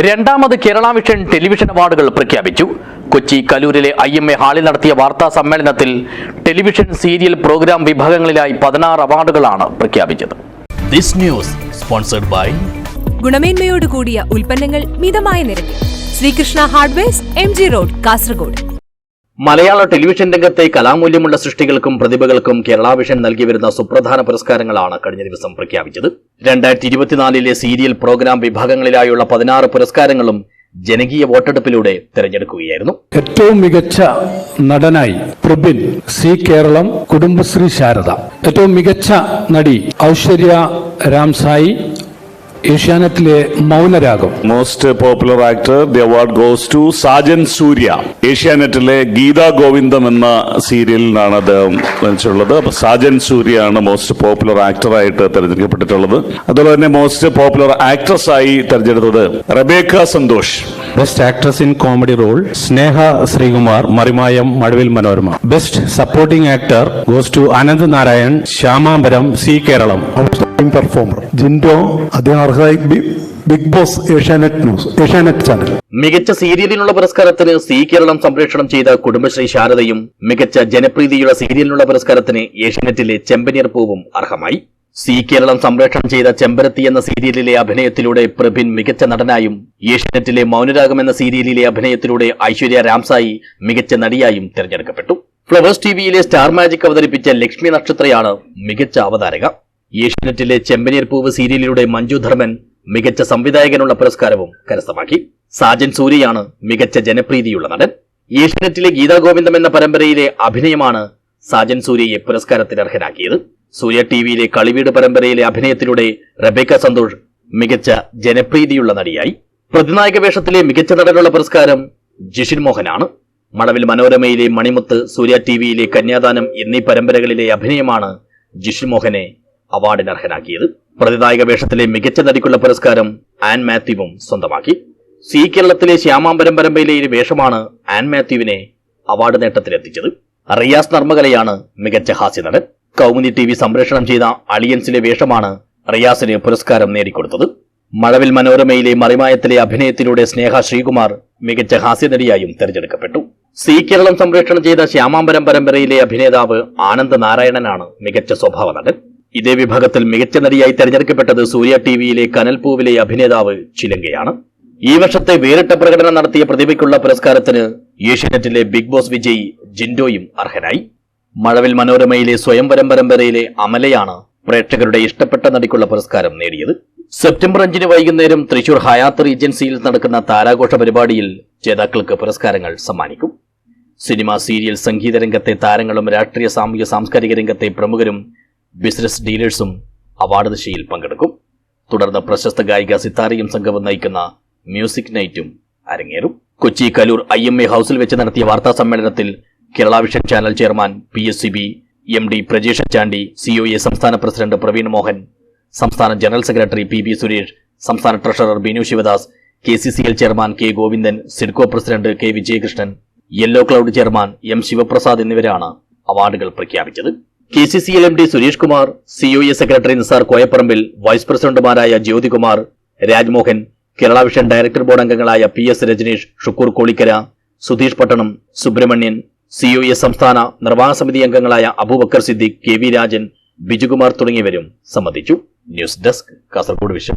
രണ്ടാമത് Kerala vision television അവാർഡുകൾ പ്രഖ്യാപിച്ചു. കൊച്ചി കലൂരിലെ ഐ എം എ ഹാളിൽ നടത്തിയ വാർത്താ സമ്മേളനത്തിൽ ടെലിവിഷൻ സീരിയൽ പ്രോഗ്രാം വിഭാഗങ്ങളിലായി പതിനാറ് അവാർഡുകളാണ് പ്രഖ്യാപിച്ചത്. ദിസ് ന്യൂസ് സ്പോൺസർഡ് ബൈ ഗുണമേന്മയോട് കൂടിയ ഉൽപ്പന്നങ്ങൾ മിതമായ നിരക്കിൽ. Sreekrishna hardware M G road Kasaragod. Malayala television രംഗത്തെ കലാമൂല്യമുള്ള സൃഷ്ടികൾക്കും പ്രതിഭകൾക്കും കേരള വിഷൻ നൽകി വരുന്ന സുപ്രധാന പുരസ്കാരങ്ങളാണ് കഴിഞ്ഞ ദിവസം പ്രഖ്യാപിച്ചത്. രണ്ടായിരത്തി ഇരുപത്തിനാലിലെ സീരിയൽ പ്രോഗ്രാം വിഭാഗങ്ങളിലായുള്ള പതിനാറ് പുരസ്കാരങ്ങളും ജനകീയ വോട്ടെടുപ്പിലൂടെ തെരഞ്ഞെടുക്കുകയായിരുന്നു. ഏറ്റവും മികച്ച നടനായി പ്രബിൻ സി കേരളം കുടുംബശ്രീ ശാരദ. ഏറ്റവും മികച്ച നടി ഔശ്വര്യ രാംസായി ഏഷ്യാനെറ്റിലെ Mounaragam. Most popular actor the award goes to Sajan Surya ഏഷ്യാനെറ്റിലെ ഗീതാ ഗോവിന്ദം എന്ന സീരിയലിനാണ് അദ്ദേഹം വെച്ചിട്ടുള്ളത് അപ്പൊ സാജൻ സൂര്യയാണ് മോസ്റ്റ് പോപ്പുലർ ആക്ടറായിട്ട് തെരഞ്ഞെടുക്കപ്പെട്ടിട്ടുള്ളത്. അതുപോലെ തന്നെ മോസ്റ്റ് പോപ്പുലർ ആക്ട്രസ് ആയി തെരഞ്ഞെടുത്തത് Rebecca Santhosh. Best actress in comedy role Sneha Sreekumar Marimayam Mazhavil Manorama. Best supporting actor goes to Ananth Narayan Shyamambaram Zee Keralam. Performer Jinto അദ്ദേഹം അർഹതായി Bigg Boss Asianet news Asianet channel മികച്ച സീരിയലിനുള്ള പുരസ്കാരത്തിന് C Keralam സംപ്രേഷണം ചെയ്ത കുടുംബശ്രീ ശാരദയും മികച്ച ജനപ്രീതിയുള്ള സീരിയലിനുള്ള പുരസ്കാരത്തിന് ഏഷ്യാനെറ്റിലെ ചെമ്പനീർ പൂവും അർഹമായി. സി കേരളം സംപ്രേഷണം ചെയ്ത ചെമ്പരത്തി എന്ന സീരിയലിലെ അഭിനയത്തിലൂടെ പ്രഭിൻ മികച്ച നടനായും ഏഷ്യനെറ്റിലെ മൗനരാഗം എന്ന സീരിയലിലെ അഭിനയത്തിലൂടെ ഐശ്വര്യ രാംസായി മികച്ച നടിയായും തിരഞ്ഞെടുക്കപ്പെട്ടു. ഫ്ലവേഴ്സ് ടിവിയിലെ സ്റ്റാർ മാജിക് അവതരിപ്പിച്ച ലക്ഷ്മി നക്ഷത്രയാണ് മികച്ച അവതാരക. ഏഷ്യനെറ്റിലെ ചെമ്പനീർ പൂവ് സീരിയലിലൂടെ മഞ്ജു ധർമ്മൻ മികച്ച സംവിധായകനുള്ള പുരസ്കാരവും കരസ്ഥമാക്കി. സാജൻ സൂര്യയാണ് മികച്ച ജനപ്രീതിയുള്ള നടൻ. ഏഷ്യനെറ്റിലെ ഗീതാ ഗോവിന്ദം എന്ന പരമ്പരയിലെ അഭിനയമാണ് സാജൻ സൂര്യയെ പുരസ്കാരത്തിന് അർഹനാക്കിയത്. സൂര്യ ടി വിയിലെ കളിവീട് പരമ്പരയിലെ അഭിനയത്തിലൂടെ റബേക്ക സന്തോഷ് മികച്ച ജനപ്രീതിയുള്ള നടിയായി. പ്രതിനായക വേഷത്തിലെ മികച്ച നടനുള്ള പുരസ്കാരം ജിഷിൻ മോഹനാണ്. മടവിൽ മനോരമയിലെ മണിമുത്ത് സൂര്യ ടി വിയിലെ കന്യാദാനം എന്നീ പരമ്പരകളിലെ അഭിനയമാണ് ജിഷിൻ മോഹനെ അവാർഡിന് അർഹനാക്കിയത്. പ്രതിനായക വേഷത്തിലെ മികച്ച നടിക്കുള്ള പുരസ്കാരം ആൻ മാത്യുവും സ്വന്തമാക്കി. സി കേരളത്തിലെ ശ്യാമാംബരം പരമ്പരയിലെ ഒരു വേഷമാണ് ആൻ മാത്യുവിനെ അവാർഡ് നേട്ടത്തിലെത്തിച്ചത്. റിയാസ് നർമ്മകലയാണ് മികച്ച ഹാസ്യനടൻ. കൗമുദി ടി വി സംപ്രേഷണം ചെയ്ത അളിയൻസിലെ വേഷമാണ് റിയാസിന് പുരസ്കാരം നേടിക്കൊടുത്തത്. മഴവിൽ മനോരമയിലെ മറിമായത്തിലെ അഭിനയത്തിലൂടെ സ്നേഹ ശ്രീകുമാർ മികച്ച ഹാസ്യനടിയായും തെരഞ്ഞെടുക്കപ്പെട്ടു. സി കേരളം സംപ്രേഷണം ചെയ്ത ശ്യാമാംബരം പരമ്പരയിലെ അഭിനേതാവ് ആനന്ദ് നാരായണനാണ് മികച്ച സ്വഭാവ നടൻ ഇതേ വിഭാഗത്തിൽ മികച്ച നടിയായി തെരഞ്ഞെടുക്കപ്പെട്ടത് സൂര്യ ടി വിയിലെ കനൽപൂവിലെ അഭിനേതാവ് ചിലങ്കയാണ്. ഈ വർഷത്തെ വേറിട്ട പ്രകടനം നടത്തിയ പ്രതിഭയ്ക്കുള്ള പുരസ്കാരത്തിന് ഏഷ്യാനെറ്റിലെ ബിഗ് ബോസ് വിജയ് ജിൻഡോയും അർഹനായി. മഴവിൽ മനോരമയിലെ സ്വയംവരം പരമ്പരയിലെ അമലയാണ് പ്രേക്ഷകരുടെ ഇഷ്ടപ്പെട്ട നടിക്കുള്ള പുരസ്കാരം നേടിയത്. സെപ്റ്റംബർ അഞ്ചിന് വൈകുന്നേരം തൃശൂർ ഹയാത്ത് റീജൻസിയിൽ നടക്കുന്ന താരാഘോഷ പരിപാടിയിൽ ജേതാക്കൾക്ക് പുരസ്കാരങ്ങൾ സമ്മാനിക്കും. സിനിമ സീരിയൽ സംഗീത രംഗത്തെ താരങ്ങളും രാഷ്ട്രീയ സാമൂഹ്യ സാംസ്കാരിക രംഗത്തെ പ്രമുഖരും ബിസിനസ് ഡീലേഴ്സും അവാർഡ് ദിശയിൽ പങ്കെടുക്കും. തുടർന്ന് പ്രശസ്ത ഗായിക സിത്താരയും സംഘവും നയിക്കുന്ന മ്യൂസിക് നൈറ്റും അരങ്ങേറും. Kochi Kaloor I M A ഹൌസിൽ വെച്ച് നടത്തിയ വാർത്താ സമ്മേളനത്തിൽ Kerala vision channel chairman P S C B M D Prajesh Chandy C O A സംസ്ഥാന പ്രസിഡന്റ് പ്രവീൺ മോഹൻ സംസ്ഥാന general secretary P B Suresh സംസ്ഥാന treasurer Binu Sivadas K C C L chairman K Govindan Sidco president K Vijayakrishnan yellow cloud chairman M Sivaprasad എന്നിവരാണ് അവാർഡുകൾ പ്രഖ്യാപിച്ചത്. K C C L M D Suresh Kumar C O A secretary Nisar Koyapparambil vice പ്രസിഡന്റുമാരായ Jyothikumar Rajmohan Kerala vision director board അംഗങ്ങളായ P S Rajaneesh Shukkur Kolikkara Sudheesh Pattanam Subrahmanyan C O A സംസ്ഥാന നിർവാഹക സമിതി അംഗങ്ങളായ Abubakar Siddique K V Rajan Bijukumar തുടങ്ങിയവരും സംബന്ധിച്ചു. News desk Kasaragod vision.